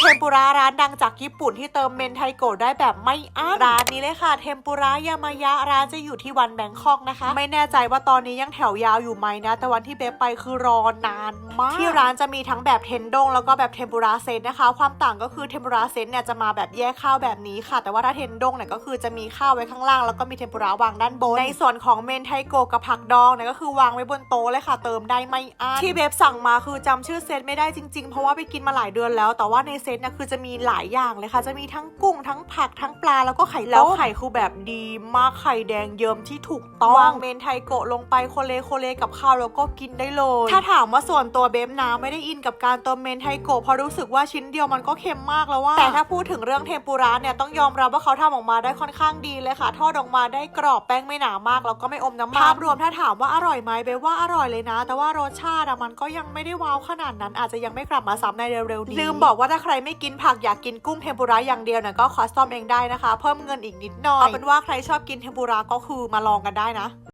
เทมปุระร้านดังจากญี่ปุ่นที่เติมเมนไทโกะได้แบบไม่อั้นร้านนี้เลยค่ะ เทมปุระยามายะร้านจะอยู่ที่วันแบงคอกนะคะ ไม่แน่ใจว่าตอนนี้ยังแถวยาวอยู่ไหมนะ แต่วันที่เบฟไปคือรอนานมาก ที่ร้านจะมีทั้งแบบเทนดงแล้วก็แบบเทมปุระเซตนะคะ ความต่างก็คือเทมปุระเซตเนี่ยจะมาแบบแยกข้าวแบบนี้ค่ะ แต่ว่าถ้าเทนดงเนี่ยก็คือจะมีข้าวไว้ข้างล่างแล้วก็มีเทมปุระวางด้านบน ในส่วนของเมนไทโกะกับผักดองเนี่ยก็คือวางไว้บนโต๊ะเลยค่ะ เติมได้ไม่อั้นที่เบฟสั่งมาคือจำชื่อเซตไม่ได้จริง ๆ เพราะว่าไปกินมาหลายเดือนแล้ว แต่ว่าในเซตเนี่ยคือจะมีหลายอย่างเลยค่ะ จะมีทั้งกุ้งทั้งผักทั้งปลาแล้วก็ไข่แล้วไข่คือแบบดีมากไข่แดงเยิ้มที่ถูกต้องวางเมนไทโกะลงไปโคเลโคเลกับข้าวแล้วก็กินได้เลย ถ้าถามว่าส่วนตัวเบฟนะไม่ได้อินกับการเติมเมนไทโกะเพราะรู้สึกว่าชิ้นเดียวมันก็เค็มมากแล้วว่าแต่ถ้าพูดถึงเรื่องเทมปุระเนี่ยต้องยอมรับว่าเขาทำออกมาได้ค่อนข้างดีเลยค่ะ ทอดออกมาได้กรอบแป้งไม่หนามากแล้วก็ไม่อมน้ำมันภาพรวมถ้าถามว่าอร่อยไหมเบฟว่าอร่อยเลยนะ แต่ว่ารสชาติอะมันก็ยังไม่ได้ว้าวขนาดนั้นอาจจะยังไม่กลับมาซ้ำในเร็วๆนี้ลืมบอกว่าถ้าใครไม่กินผักอยากกินกุ้งเทมปุระอย่างเดียวเนี่ยก็คอสตอมเองได้นะคะ เพิ่มเงินอีกนิดหน่อยเอาเป็นว่าใครชอบกินเทมปุระก็คือมาลองกันได้นะ